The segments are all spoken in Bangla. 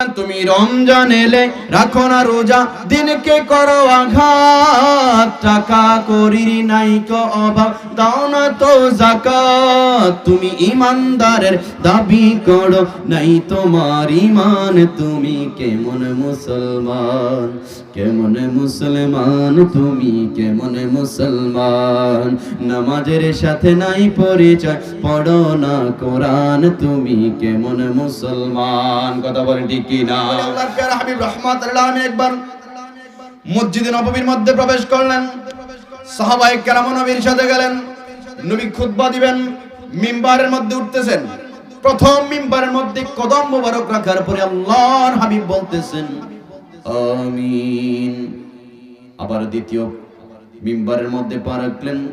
তুমি রমজান এলে রাখো না রোজা, দিনকে করো আঘাত, টাকা করির নাই কো অভাব, দাও না তো জাকাত তুমি ইমানদারের দাবি করো, নাই তোমার ইমান, তুমি কেমন মুসলমান? কেমন মুসলমান, তুমি কেমন মুসলমান? নামাজের সাথে নাই পরিচয়, পড়ো না কোরআন, তুমি কেমন মুসলমান? কথা বলেন ঠিক কি না? হাবিব একবার মসজিদে নববীর মধ্যে প্রবেশ করলেন। সাহাবায়ে কেরাম নবীর সাথে গেলেন। নবী খুতবা দিবেন, মিম্বারের মধ্যে উঠতেছেন। প্রথম মিম্বারের মধ্যে কদম মোবারক রাখার পরে আল্লাহর হাবিব বলতেছেন আমিন। আবার দ্বিতীয় মিম্বারের মধ্যে পা রাখলেন।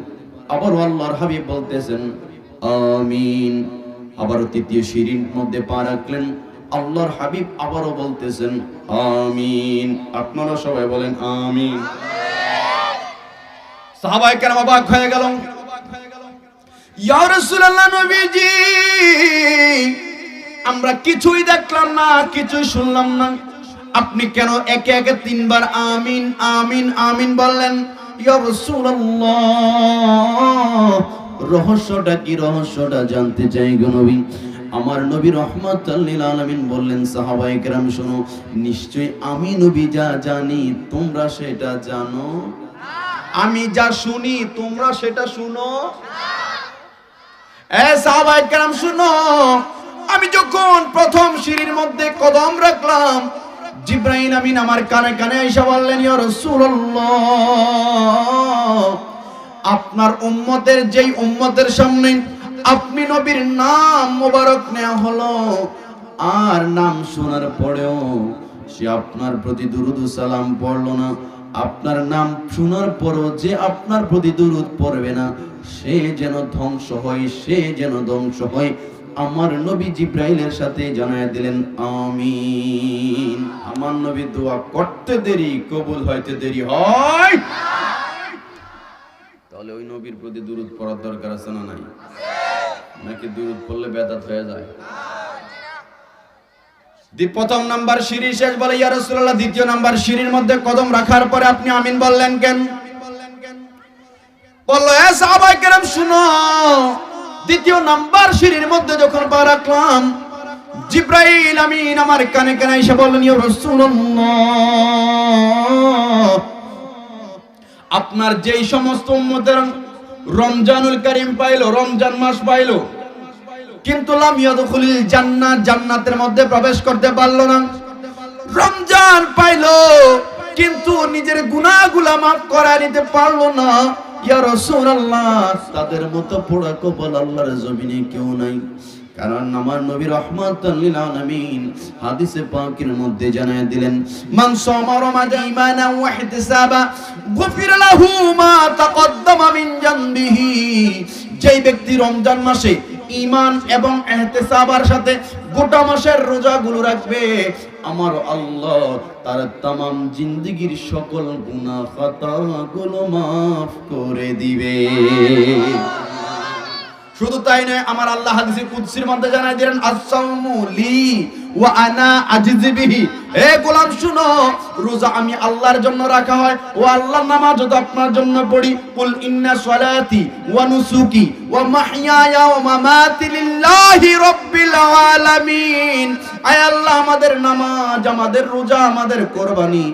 আবার আল্লাহর হাবিব বলতেছেন, আমিন। আবার তৃতীয় সিঁড়ির মধ্যে পা রাখলেন। আল্লাহর হাবিব আবারও বলতেছেন, আমিন। আপনারা সবাই বলেন, আমিন। সাহাবায়ে কেরাম অবাক হয়ে গেল। আমরা কিছুই দেখলাম না, কিছুই শুনলাম না। আপনি কেন একে একে তিনবার আমিন আমিন আমিন বললেন? রহস্যটা কি রহস্যটা জানতে চাই গো আমার নবী রহমতুল্লিল আলমিন বললেন সাহাবাই কেরাম শোনো নিশ্চয় আমি নবী যা জানি, তোমরা সেটা জানো? আমি যা শুনি, তোমরা সেটা শুনো? এ শুনো, আমি যখন প্রথম সিঁড়ির মধ্যে কদম রাখলাম জিব্রাহিম আমিন আমার কানে কানে এসে বললেন আপনার উম্মতের যেই উম্মতের সামনে আপনি নবীর নাম মোবারক নেওয়া হলো, আর নাম শোনার পরেও সে আপনার প্রতি দুরুদ সালাম পড়ল না। আপনার নাম শোনার পরও যে আপনার প্রতি দুরুদ পড়বে না, সে যেন ধ্বংস হয়, সে যেন ধ্বংস হয় আমার নবী জিব্রাইলের সাথে জানায় দিলেন, আমিন। আমার নবী দোয়া করতে দেরি, কবুল হইতে দেরি হয়। তাহলে ওই নবীর প্রতি দুরুদ পড়ার দরকার আছে না নাই? নাকি দুরুদ পড়লে বেদাত হয়ে যায়? প্রথম নাম্বার সিঁড়ি, শেষ বলে, ইয়া রাসূলুল্লাহ, দ্বিতীয় নাম্বার সিঁড়ির মধ্যে কদম রাখার পরে আপনি আমিন বললেন কেন? বলল, এ সাহাবায়ে কেরাম, শুনো দ্বিতীয় নাম্বার সিঁড়ির মধ্যে যখন পা রাখলাম, জিব্রাইল আমিন আমার কানে কানে এসে বললেন আপনার যেই সমস্ত উম্মতের রমজানুল করিম পাইলো, রমজান মাস পাইলো, কিন্তু লাম ইয়াদখুলিল জান্নাত, জান্নাতের মধ্যে প্রবেশ করতে পারল না। রমজান পাইলো, কিন্তু নিজের গুনাহগুলা মাফ করা নিতে পারল না। তাদের মতো পোড়া কপাল আল্লাহর জমিনে কেউ নাই। কারণ আমার নবী হাদিসে মধ্যে জানায় দিলেন যেই ব্যক্তি রমজান মাসে ঈমান এবং ইহতিসাবার সাথে গোটা মাসের রোজাগুলো রাখবে আমার আল্লাহ তার তাম জিন্দগির সকল গুণা খাতা গুলো মাফ করে দিবে। শুধু তাই নয়, আমার আল্লাহ হাদিসে কুদসির মধ্যে জানাই দিলেন আসাউমু লি ওয়া আনা আজিজি বিহি। হে গোলাম, শুনো, রোজা আমি আল্লাহর জন্য রাখা হয় ও আল্লাহর নামাজ তো আপনার জন্য পড়ি, কুল ইন্না সলাতি ওয়া নুসুকি ওয়া মাহইয়ায়া ওয়া মামাতি লিল্লাহি রাব্বিল আলামিন। আয় আল্লাহ, আমাদের নামাজ, আমাদের রোজা, আমাদের কোরবানি।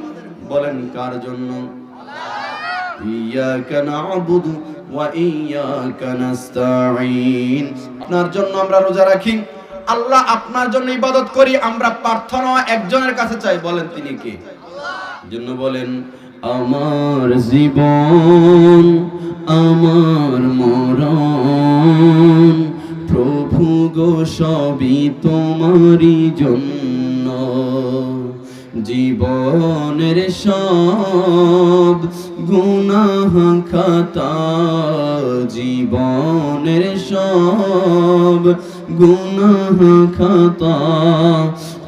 বলেন কার জন্য? না'বুদু ওয়া ইয়াকা নাস্তাঈন আপনার জন্য আমরা রোজা রাখি। আল্লাহ আপনার জন্য ইবাদত করি, আমরা প্রার্থনা একজনের কাছে চাই, বলেন তিনি কে? জন্য বলেন, আমার জীবন, আমার মরণ, প্রভু গো সবই তোমারই জন্য। জীবনের সব গুনাহ খাতা, জীবনের সব গুনাহ খাতা।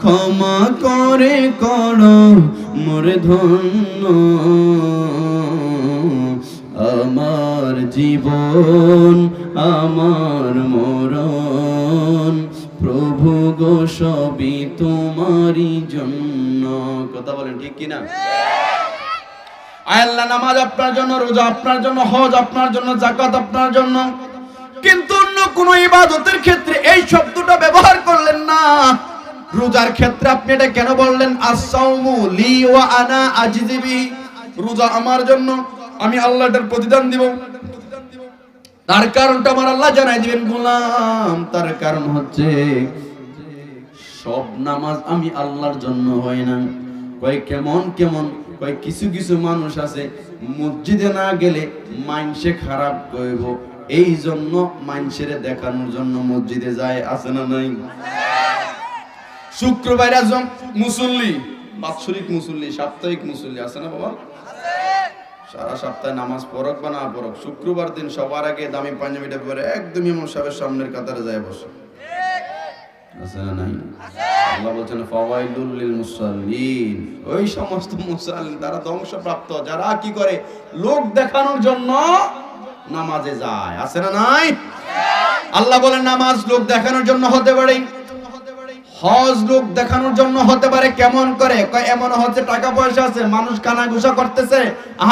ক্ষমা করে করো মোর ধন্য, আমার জীবন, আমার মরণ। প্রভু গো সবই তোমারই জন্য। কথা বলেন ঠিক কিনা? আল্লাহ, নামাজ আপনার জন্য, রোজা আপনার জন্য, হজ আপনার জন্য জাকাত আপনার জন্য। কিন্তু অন্য কোন ইবাদতের ক্ষেত্রে এই শব্দটা ব্যবহার করলেন না। রোজার ক্ষেত্রে আপনি এটা কেন বললেন? আসাউমু লি ওয়া আনা আজিজিবি। রোজা আমার জন্য, আমি আল্লাহটার প্রতিদান দিব। তার কারণটা আমার আল্লাহ জানাই দিবেন, গোলাম। তার কারণ হচ্ছে সব নামাজ আমি আল্লাহর জন্য হয় না। কয় কেমন কেমন, কয় কিছু কিছু মানুষ আছে, মসজিদে না গেলে মাইনসে খারাপ কইব। এই জন্য মাইনসের দেখানোর জন্য মসজিদে যায়, আছে না নাই? শুক্রবার একজন মুসল্লি, বাৎসরিক মুসল্লি, সাপ্তাহিক মুসল্লি, আছে না বাবা? সারা সপ্তাহে নামাজ পড়ক বা না পড়ক, শুক্রবার দিন সবার আগে দামি পাঞ্জাবিটা পরে একদমই ইমাম সাহেবের সামনের কাতারে যায় বসে। আল্লাহ বলছেন ওই সমস্ত মুসাল্লিন তারা ধ্বংসপ্রাপ্ত, যারা কি করে? লোক দেখানোর জন্য নামাজে যায়। আছে না নাই? আল্লাহ বলেন, নামাজ লোক দেখানোর জন্য হতে পারে। হজ লোক দেখানোর জন্য হতে পারে কেমন করে? এমন হচ্ছে টাকা পয়সা আছে, মানুষ কানা ঘুষা করতেছে।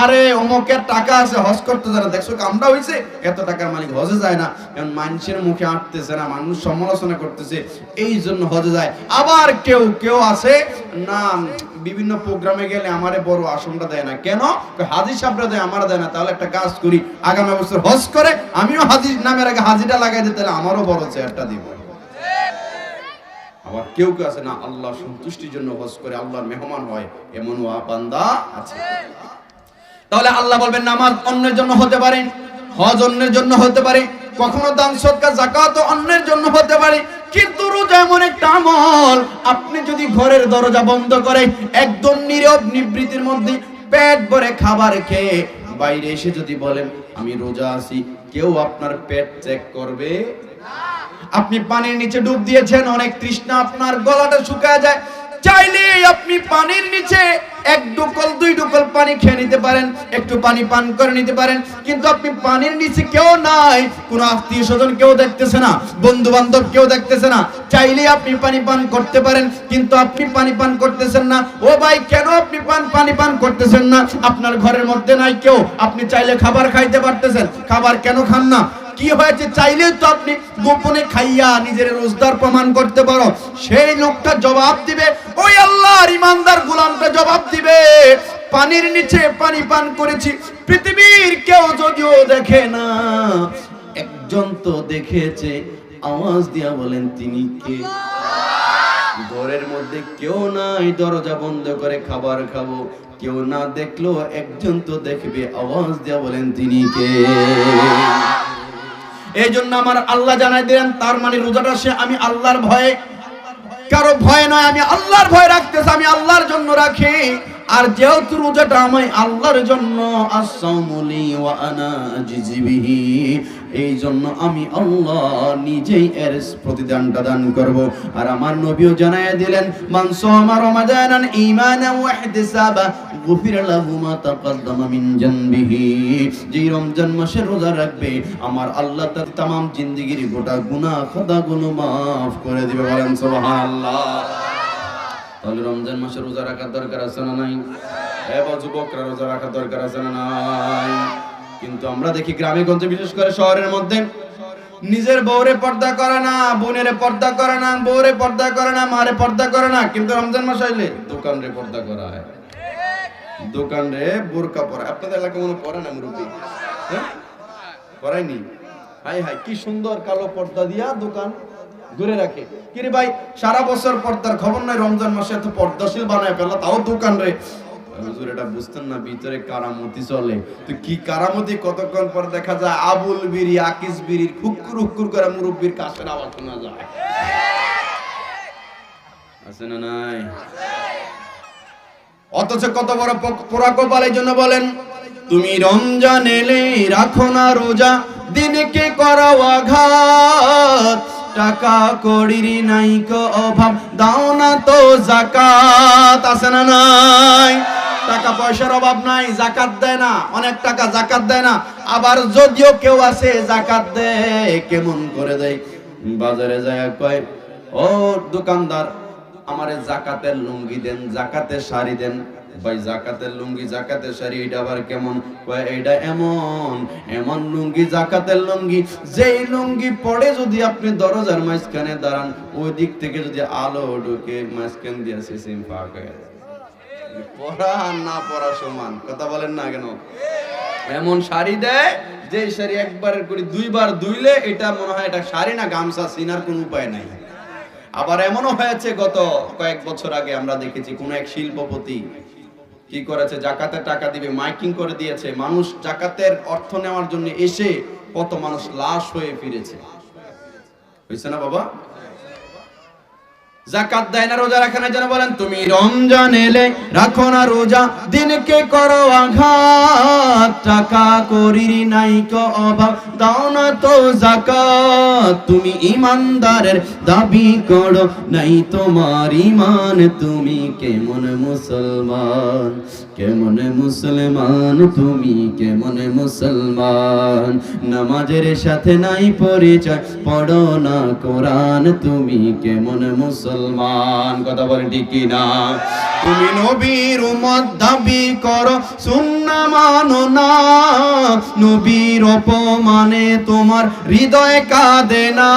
আরে অমুকের টাকা আছে, হজ করতে না দেখছ কামটা হইছে, এত টাকার মালিক হজে যায় না। কারণ মানুষের মুখে আটতেছে না, মানুষ সমালোচনা করতেছে এই জন্য হজে যায়। আবার কেউ কেউ আছে না বিভিন্ন প্রোগ্রামে গেলে আমারে বড় আসনটা দেয় না। কেন? হাজির হাজি সাহেবরা দেয়, আমার দেয় না। তাহলে একটা কাজ করি, আগামী বছর হজ করে, আমিও হাজির নামের আগে হাজিটা লাগাই দিতে আমারও বড় চেয়ারটা দিব। আবার কেউ কেউ আছে না আল্লাহ সন্তুষ্টির জন্য হজ করে, আল্লাহর মেহমান হয় এমন বান্দা আছে। তাহলে আল্লাহ বলবেন, নামাজ অন্যের জন্য হতে পারে, হজ অন্যের জন্য হতে পারে, কখনো দান, সৎকার জাকাত অন্যের জন্য হতে পারে, কিন্তু রোজা এমন একটা আমল, আপনি যদি ঘরের দরজা বন্ধ করে, একদম নীরব নিবৃত্তির মধ্যে পেট ভরে খাবার খেয়ে বাইরে এসে যদি বলেন, আমি রোজা আছি, কেউ আপনার পেট চেক করবে? আপনি পানির নিচে ডুব দিয়েছেন, অনেক তৃষ্ণা আপনার গলাটা শুকায় যায়। চাইলে আপনি পানির নিচে এক ডুকল, দুই ডুকল পানি খেয়ে নিতে পারেন, একটু পানি পান করে নিতে পারেন। কিন্তু আপনি পানির নিচে কেউ নাই, কোনো আত্মীয় স্বজন কেউ দেখতেছে না বন্ধু বান্ধব কেউ দেখতেছে না। চাইলে আপনি পানি পান করতে পারেন, কিন্তু আপনি পানি পান করতেছেন না। ও ভাই, কেন আপনি পান, পানি পান করতেছেন না? আপনার ঘরের মধ্যে নাই কেউ। আপনি চাইলে খাবার খাইতে পারতেছেন। খাবার কেন খান না? কি হয়েছে? চাইলে তো আপনি গোপনে খাইয়া নিজের রোজগার প্রমাণ করতে পারো। সেই লোকটা জবাব দিবে, ওই আল্লাহর ইমানদার গোলামটা জবাব দিবে। পানির নিচে পানি পান করেছি, পৃথিবীর কেউ যদিও দেখে না। একজন তো দেখেছে, আওয়াজ দিয়া বলেন, তিনি কে? ঘরের মধ্যে কেউ নাই, দরজা বন্ধ করে খাবার খাব। কেউ না দেখল একজন তো দেখবে, আওয়াজ দিয়া বলেন, তিনি কে? এই জন্য আমার আল্লাহ জানাই দিলেন, তার মানে রোজাটা সে আমি আল্লাহর ভয়ে, কারও ভয় নয়, আমি আল্লাহর ভয় রাখতেছি, আমি আল্লাহর জন্য রাখি। আর যেহেতু রোজাটা আমি আল্লাহর জন্য আসামুলি ওয়া আনা আজিজিবিহি এই জন্য আমি আল্লাহ নিজেই এর প্রতিদানটা দান করব আর আমার নবীও জানায় দিলেন মান সামা রমাদানান ঈমানান ওয়া ইহতিসাবা গুফির লাহু মা তাকাদ্দামা মিন জানবিহি যেই রমজান মাসে রোজা রাখবে আমার আল্লাহ তার तमाम জিন্দেগির গোটা গুনাহ খাতাগুলো maaf করে দিবে বলেন সুবহানাল্লাহ তাহলে রমজান মাসে রোজা রাখার দরকার আছে না নাই? এবার যুবকরা, রোজা রাখার দরকার আছে না নাই? কিন্তু আমরা দেখি গ্রামে গঞ্জে, বিশেষ করে শহরের মধ্যে, নিজের বউরে পর্দা করে না, বোনের পর্দা করে না, বউরে পর্দা করে না, মারে পর্দা করে না, কিন্তু রমজান মাস আইলে দোকান রে পর্দা করা হয়। দোকান বোরকা পরা। আপনাদের এলাকা মনে পরে না মুরব্বী? হ্যাঁ? পরাইনি হাই হাই, কি সুন্দর কালো পর্দা দিয়া দোকান। ঘুরে রাখে। কিরে ভাই, সারা বছর পর্দার খবর নাই, রমজান মাসে এত পর্দাশীল বানায় ফেলা তাও দোকান রে। হুজুর, এটা বুঝতেন না, ভিতরে কারামতি চলে। তো কি কারামতি, কতক্ষণ পর দেখা যায় আবুল বিড়ি আকিস বিড়ির হুক্কুর হুক্কুর করে মুরব্বির কাশের আওয়াজ শোনা যায়। আছে না নাই? অথচ কত বড় পোড়াকোপাল এই জন্য বলেন, তুমি রমজান এলে রাখো না রোজা, দিনকে করো আঘাত। টাকা কড়ির নাই কো অভাব। দাও না তো জাকাত, আছে না নাই? টাকা পয়সার অভাব নাই, জাকাত দেয় না, অনেক টাকা জাকাত দেয় না। আবার যদিও কেউ আছে, জাকাত দেয়, কেমন করে দেয়? বাজারে যায় কয়, ও দোকানদার, আমারে জাকাতের লুঙ্গি দেন, জাকাতের শাড়ি দেন। ভাই, জাকাতের লুঙ্গি, জাকাতের শাড়ি এটা আবার কেমন? এটা এমন এমন লুঙ্গি, জাকাতের লুঙ্গি, যেই লুঙ্গি পড়ে যদি আপনি দরজার মাঝখানে দাঁড়ান, ওই দিক থেকে যদি আলো ঢুকে, মাঝখান দিয়ে সিসিম পাক পড়া না পড়া সমান, কথা বলেন না কেন? এমন শাড়ি দেয় যে শাড়ি একবার করে দুইবার ধুইলে এটা মনে হয় এটা শাড়ি না গামছা, সিনার কোনো উপায় নাই। আবার এমনও হয়েছে গত কয়েক বছর আগে আমরা দেখেছি কোন এক শিল্পপতি কি করেছে? জাকাতের টাকা দিবে, মাইকিং করে দিয়েছে। মানুষ জাকাতের অর্থ নেওয়ার জন্য এসে কত মানুষ লাশ হয়ে ফিরেছে। হয়েছে না বাবা? জাকাত দেয় না রোজা রাখে না যেন বলেন, তুমি রমজান এলে রাখো না রোজা, দিনকে করো আঘাত, টাকা করির নাই কো অভাব, দাও না তো জাকাত, তুমি ইমানদারের দাবি করো, নাই তোমার ইমান, তুমি কেমন মুসলমান? কেমন মুসলমান? তুমি কেমন মুসলমান? নামাজের সাথে নাই পরিচয়, পড়ো না কোরআন। তুমি কেমন মুসলমান? কথা বলে ঠিক না? তুমি নবীর উম্মত দাবি করো, সুন্না মানো না। নবীর অপমানে তোমার হৃদয় কাঁদে না।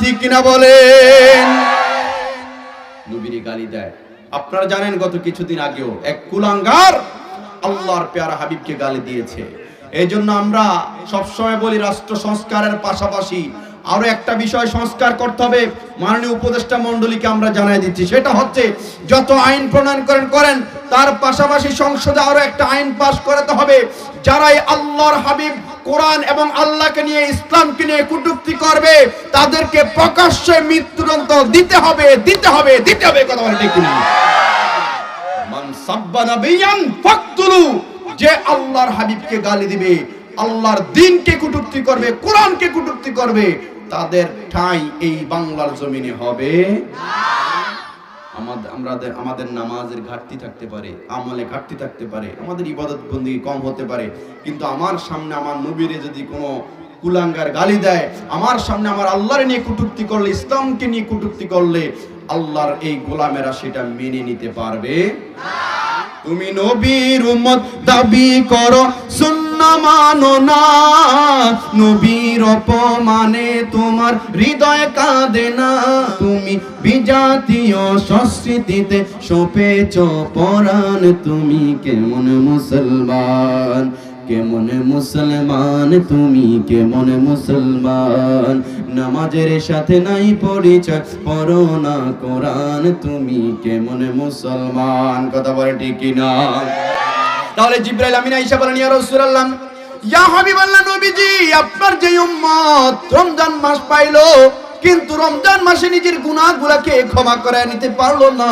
ঠিক না বলেন? নবীরে গালি দেয়। আপনারা জানেন গত কিছুদিন আগেও এক কুলাঙ্গার আল্লাহর পেয়ারা হাবিবকে গালি দিয়েছে। এই জন্য আমরা সবসময় বলি রাষ্ট্র সংস্কারের পাশাপাশি আরও একটা বিষয় সংস্কার করতে হবে। মাননীয় উপদেষ্টা মন্ডলীকে আমরা জানাই দিচ্ছি, সেটা হচ্ছে যত আইন প্রণয়ন করেন করেন, তার পাশাপাশি সংসদে আরও একটা আইন পাশ করাতে হবে। যারাই আল্লাহর হাবিব কোরআন এবং আল্লাহকে নিয়ে, ইসলামকে নিয়ে কুটুক্তি করবে, তাদেরকে প্রকাশ্যে মৃত্যুদণ্ড দিতে হবে দিতে হবে দিতে হবে, কথা বলে যে আল্লাহর হাবিবকে গালি দিবে, আল্লাহর দিনকে কুটুক্তি করবে, কোরআনকে কুটুক্তি করবে, তাদের ঠাঁই এই বাংলার জমিনে হবে। আমাদের আমাদের আমাদের নামাজের ঘাটতি থাকতে পারে, আমলে ঘাটতি থাকতে পারে, আমাদের ইবাদত বন্দি কম হতে পারে, কিন্তু আমার সামনে আমার নবীরে যদি কোনো কুলাঙ্গার গালি দেয়, আমার সামনে আমার আল্লাহর নিয়ে কুটুক্তি করলে, ইসলামকে নিয়ে কুটুক্তি করলে, আল্লাহর এই গোলামেরা সেটা মেনে নিতে পারবে? তুমি নবীর উম্মত দাবি করো সুন্না মানো না। নবীর অপমানে তোমার হৃদয় কাঁদে না। তুমি বিজাতীয় সংস্কৃতিতে সপেছ পরাণ। তুমি কেমন মুসলমান? কেমন মুসলমান? তুমি কেমন মুসলমান? নামাজের সাথে নাই পরিচয়, পড়ো না কোরআন। তুমি কেমন মুসলমান? কথা বলে ঠিক না তাহলে জিব্রাইল আমিন আয়েশা বলেন, ইয়া রাসূলুল্লাহ, ইয়া হাবিবাল্লাহ নবীজি, আপনার যে উম্মত রমজান মাস পাইলো, কিন্তু রমজান মাসে নিজের গুনাহগুলোকে ক্ষমা করে নিতে পারল না।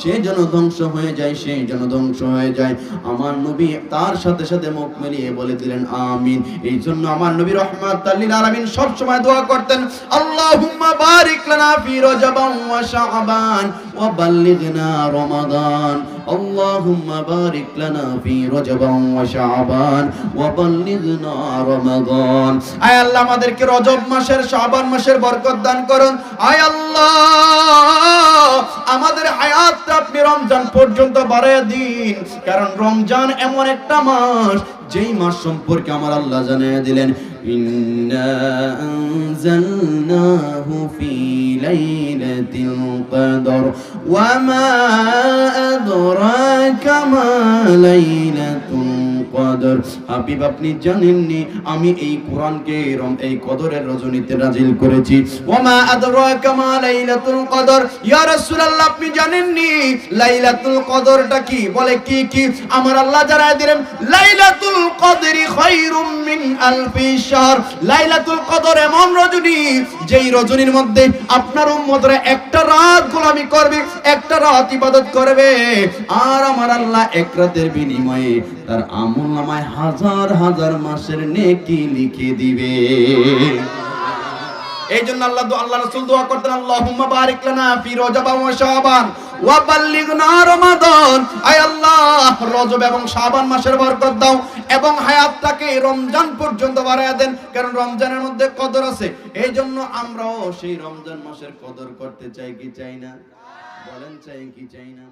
সে যেন ধ্বংস হয়ে যায়, সে যেন ধ্বংস হয়ে যায়। আমার নবী তার সাথে সাথে মুখ মিলিয়ে বলে দিলেন, আমিন। এই জন্য আমার নবী রহমাত আলামিন সব সময় দোয়া করতেন, আল্লাহুম্মা বারিক লানা ফি রজবান ওয়া শাবান আল্লাহুম্মা বারিক লানা ফি রজবান ওয়া শাবান ওয়া বাল্লিগনা রমাদান আয় আল্লাহ, আমাদেরকে রজব মাসের, শাবান মাসের বরকত দান করুন। আয় আল্লাহ, আমাদের হায়াতটা আপনি রমজান পর্যন্ত বাড়ায় দিন। কারণ রমজান এমন একটা মাস, যেই মাস সম্পর্কে আমার আল্লাহ জানিয়ে দিলেন। ইন্না আনজালনাহু ফি লাইলাতিল কদর ওয়া মা আদরাকা মা লাইলাতুল কদর হাবিব, আপনি জানেননি, আমি এই কোরআনকে রম, এই কদরের রজনীতে নাজিল করেছি। ওমা আদরাকা মা লাইলাতুল কদর। ইয়া রাসূলুল্লাহ, আপনি জানেননি, লাইলাতুল কদরটা কি? বলে কি কি? আমার আল্লাহ জানায় দিলেন, লাইলাতুল কদরি খায়রুম মিন আলফি শাহর। লাইলাতুল কদর এমন রজনী, যেই রজনীর মধ্যে আপনার উম্মতরা একটা রাত গোলামি করবে, একটা রাত ইবাদত করবে। আর আমার আল্লাহ এক রাতের বিনিময়ে তার আমল নামায় হাজার হাজার মাসের নেকি লিখে দিবে। এই জন্য আল্লাহ আল্লাহ রাসূল দোয়া করতেন, আল্লাহুম্মা বারিক লানা ফি রজব ওয়া শাবান ওয়া বাল্লিগনা রমাদান। আয় আল্লাহ, রজব এবং শাবান মাসের বরকত দাও এবং হায়াতটাকে রমজান পর্যন্ত বাড়ায় দেন, কারণ রমজানের মধ্যে কদর আছে। এই জন্য আমরাও সেই রমজান মাসের কদর করতে চাই কি চাই না? বলেন চাই কি চাই না?